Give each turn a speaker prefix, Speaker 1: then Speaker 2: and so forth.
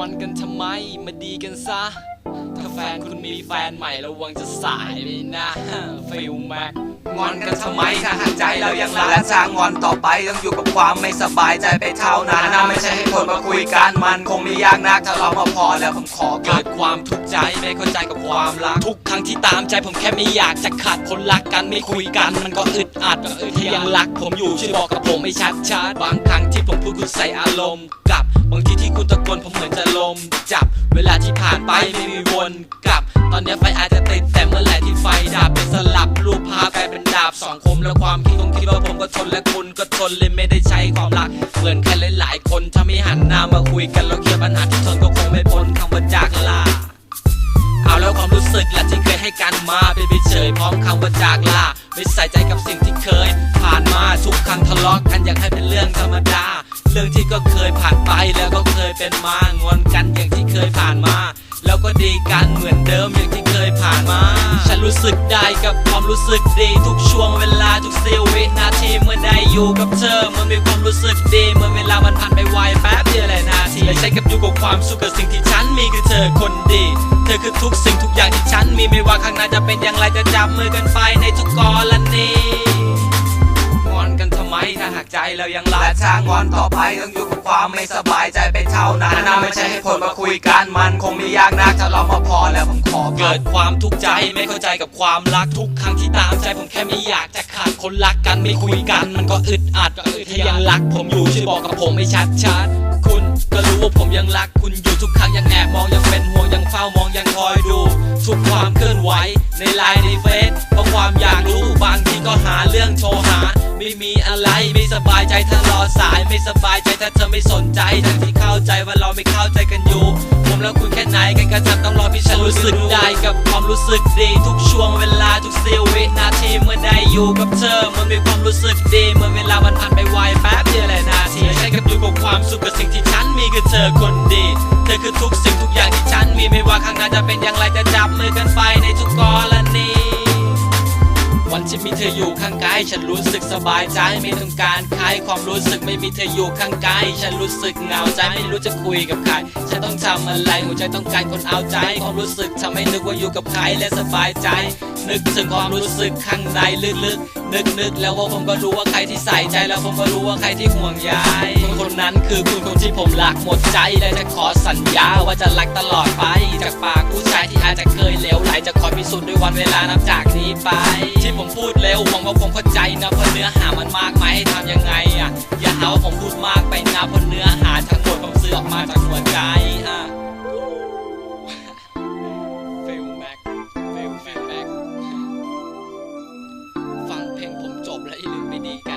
Speaker 1: อนกันทำไม มาดีกันซะ ถ้าแฟนคุณมีแฟนใหม่ระวังจะสายไปนะฟิลแม็ก
Speaker 2: งอนกันทำไมถ้าหากใจเรายังรักและช้างอนต่อไปต้องอยู่กับความไม่สบายใจไปเท่านั้นนะไม่ใช่ให้คนมาคุยกันมันคงไม่ยากนักถ้าเรามาพอแล้วผมขอเกิด
Speaker 1: ความทุกข์ใจไม่เข้าใจกับความรักทุกครั้งที่ตามใจผมแค่ไม่อยากจะขาดคนรักกันไม่คุยกัน มันก็อึดอัดถ้ายังรัก ผมอยู่ช่วยบอกกับผมไม่ชัดชัดบางครั้งที่ผมพูดคุณใส่อารมณ์กลับ บางทีที่คุณตะโกนผมเหมือนจะลมจับ เวลาที่ผ่านไปไม่มีวนกลับ ตอนนี้ไฟอาจจะติดแต่เมื่อไหร่ที่ไฟดับเป็นสลับรูปภาพกลายเป็นดาบสองคมแล้วความคิดคงคิดว่าผมก็ทนและคุณก็ทนเลยไม่ได้ใช้ความรักเหมือนใครหลายๆคนถ้าไม่หันหน้ามาคุยกันแล้วเคลียร์ปัญหาที่ทนก็คงไม่พ้นคำว่าจากลาเอาแล้วความรู้สึกล่ะที่เคยให้กันมาเป็นไปเฉยพร้อมคำว่าจากลาไม่ใส่ใจกับสิ่งที่เคย ผ่านมาทุกครั้งทะเลาะกันอยากให้เป็นเรื่องธรรมดา เรื่องที่ก็เคยผ่านไปแล้วก็เคยเป็นมางอนกันอย่างที่เคยผ่านมา แล้วก็ดีกันเหมือนเดิมอย่างที่เคยผ่านมา ฉันรู้สึกได้กับความรู้สึกดีทุกช่วงเวลาทุกเสี้ยววินาทีเมื่อได้อยู่กับเธอมันมีความรู้สึกดีเมื่อเวลามันผ่านไปไวแป๊บเดียวหลายนาทีและใช้กับอยู่กับความสุขกับสิ่งที่ฉันมีคือเธอคนดีเธอคือทุกสิ่งทุกอย่างที่ฉันมีไม่ว่าข้างหน้าจะเป็นอย่างไรจะจับมือกันไปในทุกกรณี ถ้าหากใจเรายังรั
Speaker 2: และช้างงอนต่อไปต้องอยู่กับความไม่สบายใจไปเท่านั้นนะไม่ใช่ให้คนมาคุยกันมันคงไม่ยากนักถ้าเรามาพอแล้วผมขอเกิด
Speaker 1: ความทุกข์ใจไม่เข้าใจกับความรักทุกครั้งที่ตามใจผมแค่ไม่อยากจะขาดคนรักกันไม่คุยกัน มันก็อึดอัดถ้ายังรัก ผมอยู่ช่วยบอกกับผมให้ชัดชัดคุณก็รู้ว่าผมยังรักคุณอยู่ทุกครั้งยังแอบมองยังเป็นห่วงยังเฝ้ามองยังคอยดูทุกความเคลื่อนไหวในไลน์ในเฟซเพราะความอยากรู้บางทีก็หาเรื่องโทรหา ไม่มีอะไรไม่สบายใจถ้ารอสายไม่สบายใจถ้าเธอไม่สนใจทั้งที่เข้าใจว่าเราไม่เข้าใจกันอยู่ ผมแล้วคุณแค่ไหนกันกันฉันต้องรอพี่ฉันรู้สึกได้กับความรู้สึกดี ทุกช่วงเวลาทุกเสี้ยววินาทีเมื่อได้อยู่กับเธอมันมีความรู้สึกดีเมื่อเวลามันผ่านไปไวแป๊บเดียวหลายนาทีใช้กับอยู่กับความสุขกับสิ่งที่ฉันมีคือเธอคนดีเธอคือทุกสิ่งทุกอย่างที่ฉันมีไม่ว่าข้างหน้าจะเป็นอย่างไรจะจับมือกันไปในทุกกรณี วันที่มีเธออยู่ข้างกายฉันรู้สึกสบายใจไม่ต้องการใครความรู้สึกไม่มีเธออยู่ข้างกายฉันรู้สึกเหงาใจไม่รู้จะคุยกับใครฉันต้องทำอะไรหัวใจต้องการคนเอาใจ ความรู้สึกทำให้นึกว่าอยู่กับใครและสบายใจ นึกถึงความรู้สึกข้างในลึกๆนึกนึกแล้วว่าผมก็รู้ว่าใครที่ใส่ใจแล้วผมก็รู้ว่าใครที่ห่วงใยคนคนนั้นคือคุณคนที่ผมรักหมดใจและจะขอสัญญาว่าจะรักตลอดไปจากปากผู้ชายที่อาจจะเคยเลว จะคอยพิสูจน์ด้วยวันเวลานับจากนี้ไป ที่ผมพูดเร็วหวังว่าผมเข้าใจนะเพราะเนื้อหามันมากไหมให้ทำยังไงอะอย่าหาว่าผมพูดมากไปนะเพราะเนื้อหาทั้งหมดผมซื้อออกมาจากหัวใจอะฟังเพลงผมจบแล้วอีลืมไม่ดี